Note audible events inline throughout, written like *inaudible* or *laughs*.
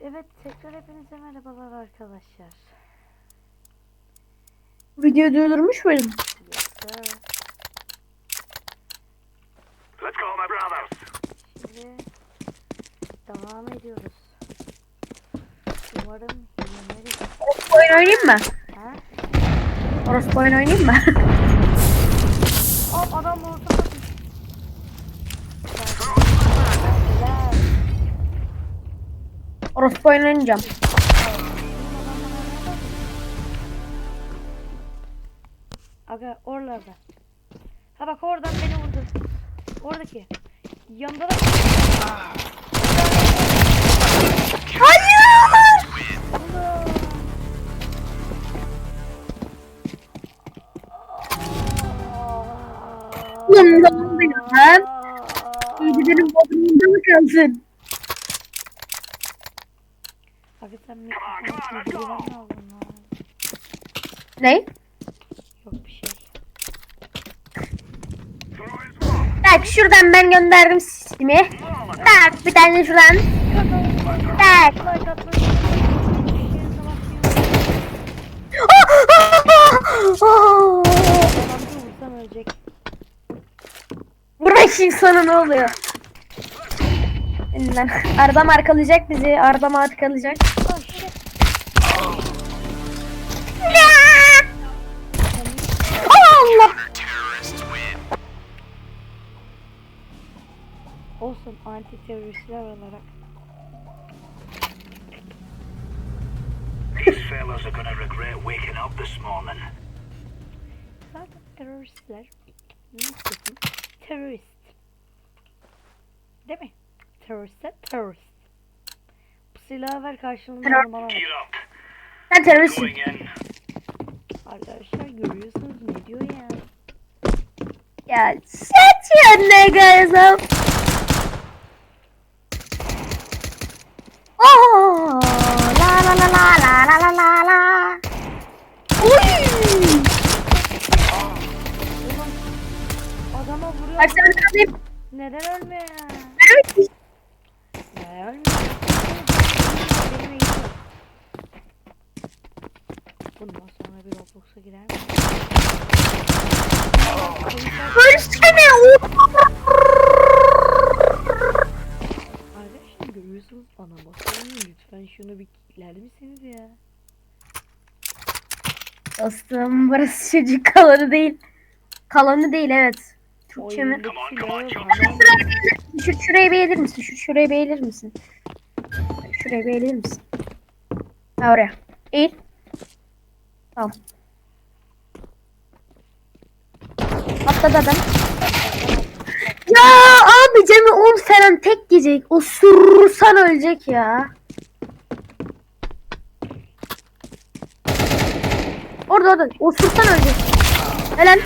Evet tekrar hepinize merhabalar arkadaşlar. Video durdurmuş muydum? Sir. Let's call my brothers. Şimdi devam ediyoruz. Umarım. Orospu oyun oynayayım mı? Ha? Orospu oyun oynayayım mı? *laughs* Hop adam vurdu. Helal. Orospu oynayacağım. Aga oralarda. Ha bak oradan beni vurdu. Oradaki. Yanında da. Hayır! Allah. Ne oldu ya? Gidelim bodrumunda mı kalsın? Sen bir çizgiler? Ne? Yok bir şey. Bak şuradan ben gönderdim sistemi. Bak bir tane şuradan. Bak. Buradaki insana ne oluyor? Arda markalayacak bizi. Arda markalayacak. Anti teröristler olarak. These fellas are gonna regret waking up this morning. Zaten teröristler nispeten terörist. Değil mi? Teröristler terörist. Bu silahı ver karşılığında Terör- bana ver. Sen teröristsin. Arkadaşlar görüyorsunuz ne diyor ya. Ya shut your niggas up. Bak sen tabii Neden ölmüyor ya? terörist. Ya ölmüyor. Benim eğitim. Bundan sonra bir Roblox'a girer mi? Ölsene. Arkadaşlar görüyorsunuz bana bakın lütfen şunu bir kilitler misiniz ya? Dostum burası çocuk kalanı değil. Kalanı değil evet. On. bana- Şu, şurayı beğenir misin? Şu, şurayı beğenir misin? Şurayı beğenir misin? Ha oraya. Eğil. Tamam. Atladı adam. Ya abi canı 10 falan tek yiyecek. O surursan ölecek ya. Orada orada. O sursan ölecek. Helal.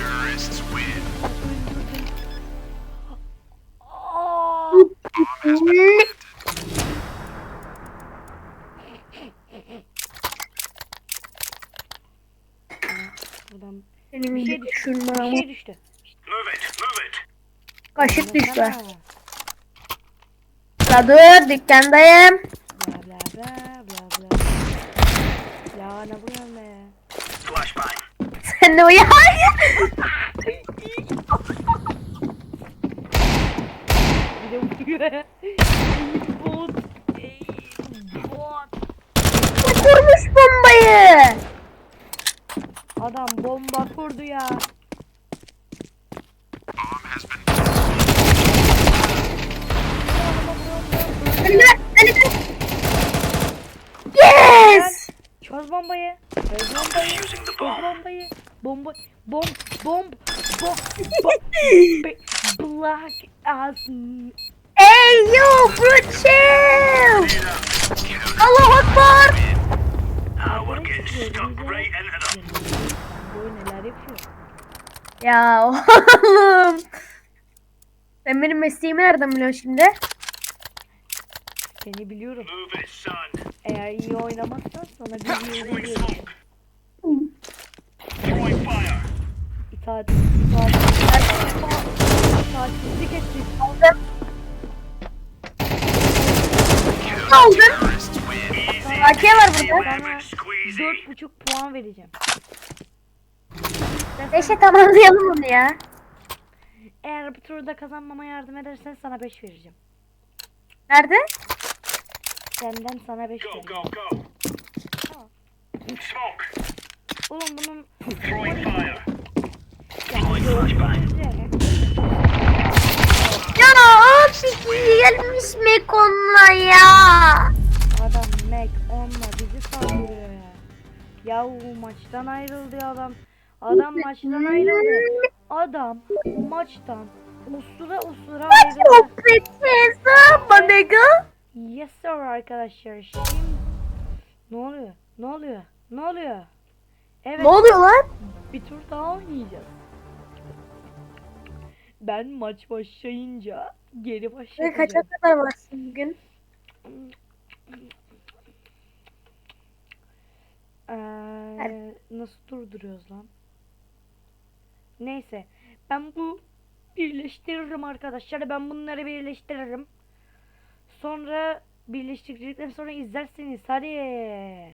Buradan Bir şey bir ama şey düştü. Move it, move it. kaşık düştü. Baksana. La dur dükkandayım. Bla bla bla bla bla. Ya ne vuruyorsun be? Flashbang. Sen de uyan. *laughs* *laughs* Bir de vuruyor. Bot. Ey, Bot. Kurmuş bombayı. Adam bomba kurdu ya. Ver, hadi ver. Yes. Çöz bombayı. Çöz bombayı. Bomb. bombayı. Bomba. Bomb. Bomb. Bomb. Bomb. Black as. Hey yo bro chill. Allah Akbar. Bu neler yapıyor? Ya oğlum. Sen benim mesleğimi nereden biliyorsun şimdi? Seni biliyorum. Eğer iyi oynamazsan sana bir yıl veriyorum. İtaat. İtaat. İtaatsizlik ettin. Aldım. Aldım. AK var burada. Sana dört buçuk puan vereceğim. Beşe tamamlayalım onu ya. Eğer bu turda kazanmama yardım edersen sana 5 vereceğim. Nerede? Senden sana 5 Go, vereceğim. go, go. Tamam. Smoke. Oğlum bunun Throwing fire. yani güzel. Ya abi gelmiş Mekon'la ya. Adam Mac onunla bizi saldırıyor ya. Yahu maçtan ayrıldı ya adam. Adam maçtan ayrıldı. Adam maçtan usura usura ayrıldı. Sohbeti bana Yes sir arkadaşlar. Şimdi ne oluyor? Ne oluyor? Ne oluyor? Evet Ne oluyor lan? bir tur daha oynayacağız. Ben maç başlayınca geri Kaça başlayacağım. kadar varsın bugün? Ee, nasıl durduruyoruz lan? Neyse. Ben bu birleştiririm arkadaşlar. Ben bunları birleştiririm. Sonra birleştirdikten sonra izlersiniz. Hadi.